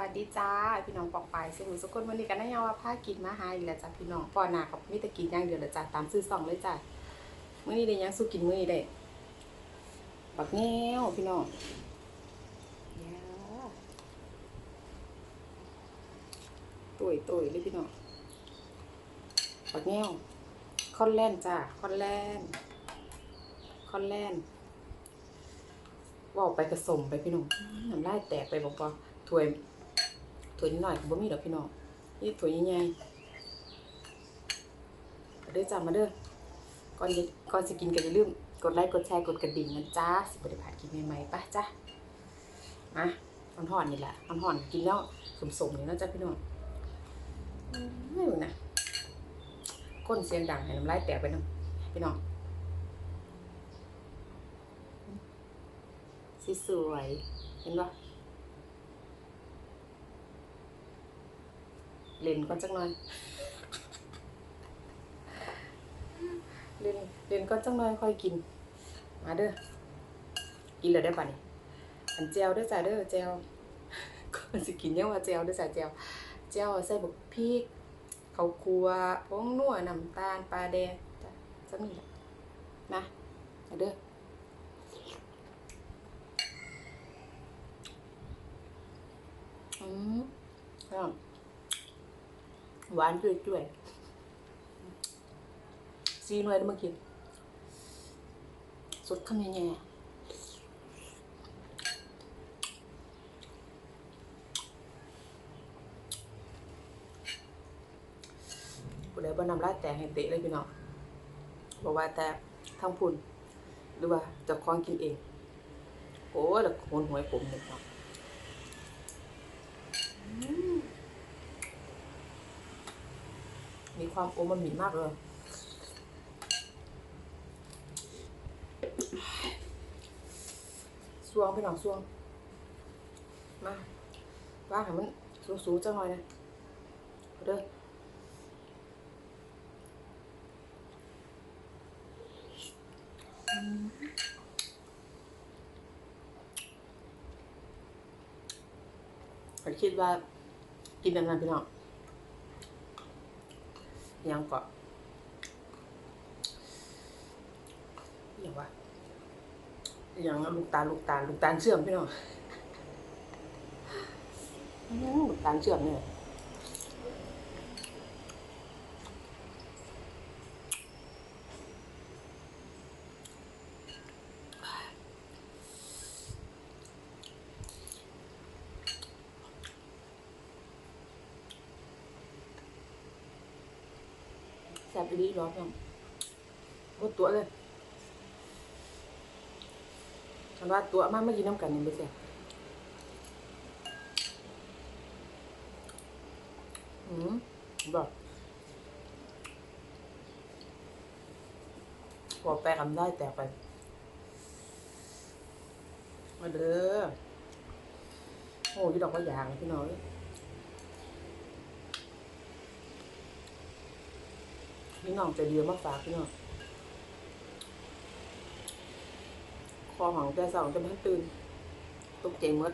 วัสดีจ้าพี่น้องปอกไปสมุทรสกลวันนี้กันนะยาวว่าผ้ากินมาหาอีกแล้วจ้าพี่น้องปอหนากับมิตรกินย่างเดียวเลยจ้าตามซื้อซองเลยจ้ามื้อนี้ได้ยังสู้กินมื้อนี้ได้บักแง้วพี่น้องตุยตุยเลยพี่น้องบักแง้วคอนแลนจ้าคอนแลนคอนแลนว่าไปกระสมไปพี่น้องน้ำลายแตกไปบอกว่าถ้วย ถ้วนิดหน่อยก็บ่มีดอกพี่น้องนี่ถ้วยใหญ่ๆเด้อจ้ามาเด้อก่อนก่อนสิกินก็อย่าลืมกดไลค์กดแชร์กดกระดิ่งนะจ้าสิบ่ได้พลาดคลิปใหม่ๆไปจ้ามาห่อนๆนี่แหละห่อนๆกินแล้วสมๆนี่นะจ้าพี่น้องไม่รู้นะก้นเสียงดังให้น้ำลายแตกไปน้ำพี่น้องสีสวยเห็นปะ เล่นก่อนจักหน่อยเล่นเล่นก่อนจักหน่อยค่อยกิน มาเด้อกินเลยได้ป่ะนี่อันเจลเด้อจ้าเด้อเจลก่อนสิกินยังว่าเจลเด้อจ้าเจลเจลใส่บุกพริกเข้าวคั่วผงนัวน้ำตาลปลาแดงจ้ะสักนิดละนะมาเด้ออืมอะ หวานจุ้ยๆซีหน่วยได้มากินสดคำยังไงกูเลยบ่นำลายแตกให้เตะเลยพี่น้องบอกว่าแต่ทั้งพุ่น หรือว่าจะคล้องกินเอง โอ้แล้วคนหวยผมเนี่ยเนาะ มีความโอมามิมากเลยสวงไปหน่องสวง มาว่าให้มันสูงๆจังหน่อยนะเอาเด้ออืมคิดว่ากินแบบนั้นพี่น้อง ยังก็ยังวะยังลูกตาลูกตาลูกตาลเชื่อมพี่น้องลูกตาลเชื่อมเนี่ย แซ่บดีร้อนจังหมดตัวเลยฉันว่าตัวมากไม่กินน้ำกันยังไม่แซ่บอืมบอกพอแปลกำได้แตกไปมาเด้อโอ้ยดอกว่าอย่างพี่น้อย พี่น้องใจะดียวมากฝากพี่น้องคอของแต่สองจะพันตื่นตกใจมด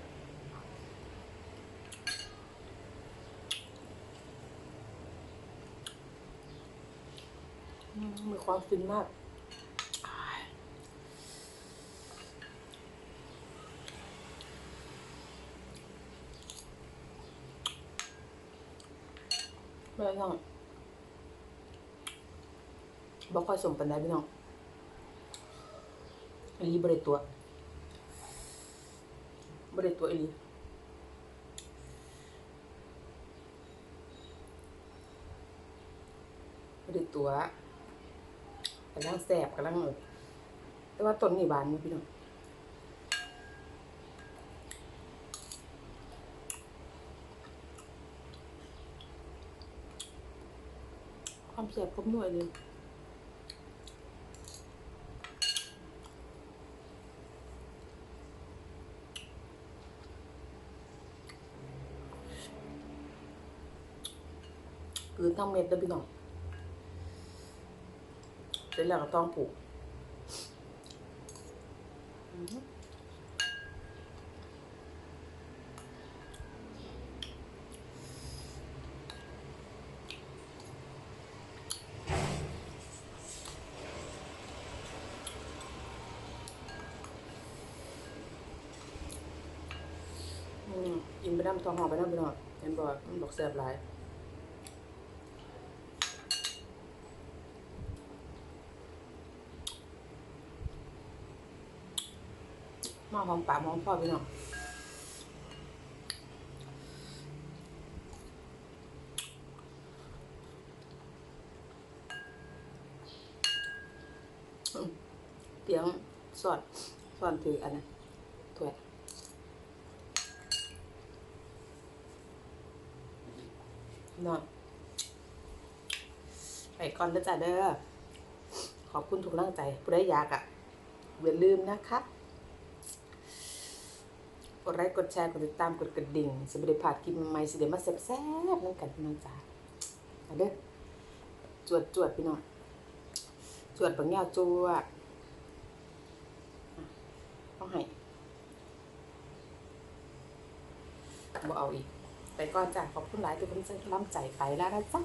อืมมีความฟินมากไม่ได้ต้อง บอค่อยสมปันได้พี่น้องอีหลีบริตัวบริตัวอีหลีบริตัวกำลังแสบกำลังเออแต่ว่าต้นนี่บานนี่พี่น้องความแสบครบหน่วยเลย หรือต้องเม็ดด้วยพี่น้องเสร็จแล้วก็ต้องปลูกอืมอินไปน้ำทองหอมไปน้ำไปหน่อเห็นบอกมันบอกแซ่บหลาย มาหอมปากหอมพ่อพี่น้องเตียงสอดสอนถืออันนั้นถ้วยนอนไปก่อนนะจ๊ะเด้อขอบคุณทุกกำลังใจผู้ได้ยากอะ่ะอย่าลืมนะครับ กดไลค์กดแชร์กดติดตามกดกระดิ่งสิบได้พลาดคลิปใหม่ๆสิเดมาแซ่บๆนั่นกันพี่น้องจ้าเด้อจวดจวดพี่น้องจวดบางแง่วจวดต้องให้บ่เอาอีก ไปก่อนจ้ะขอบคุณหลายทุกคนที่ร่ำใจไปแล้วนะจ๊ะ